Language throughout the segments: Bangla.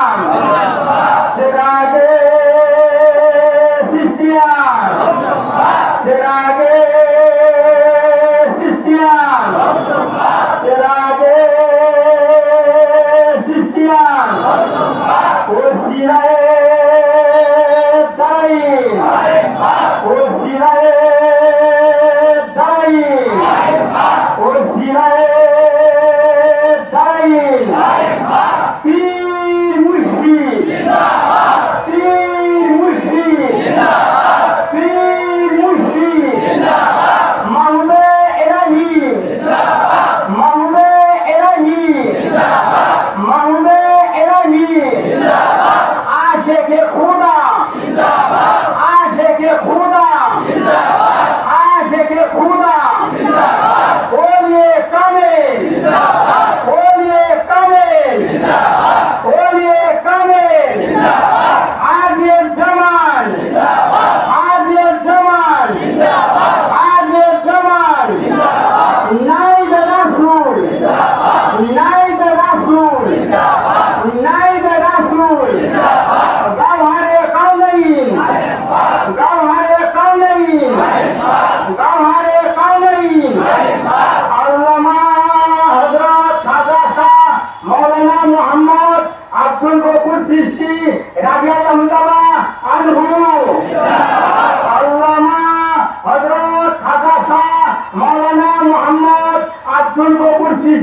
নাম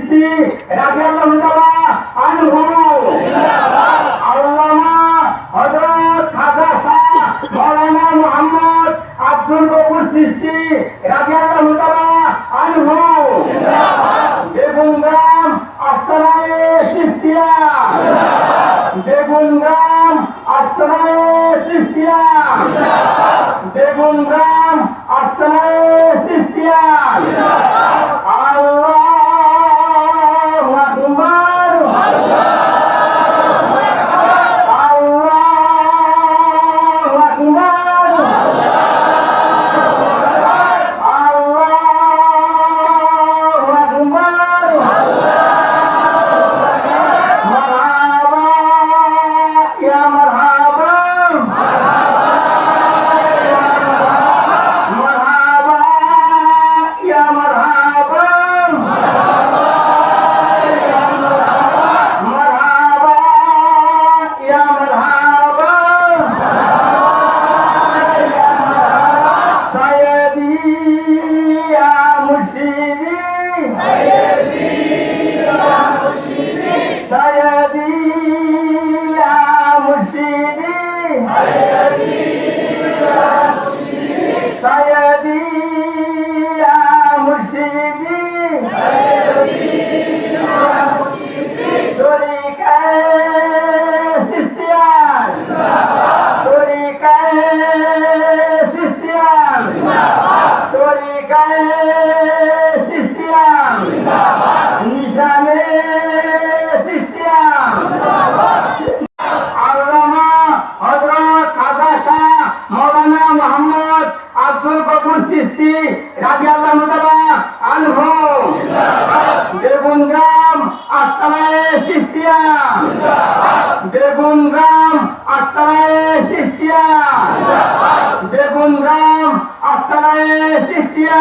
সিদ্দিক রাদিয়াল্লাহু তাআলা আনহু আল্লামা হযরত খাজা শাহ মাওলানা মুহাম্মদ আব্দুল গফুর সিদ্দিক রাদিয়াল্লাহু তাআলা আনহু বেগুনগ্রাম আশ্রয়ে আব্দুল গফুর সৃষ্টি রাজি আল্লাহ আনহু। বেগুন গ্রাম সৃষ্টিয়া। বেগুনগ্রাম বেগুন গ্রাম বেগুনগ্রাম আস্তানায় আস্তানায়ে চিশতিয়া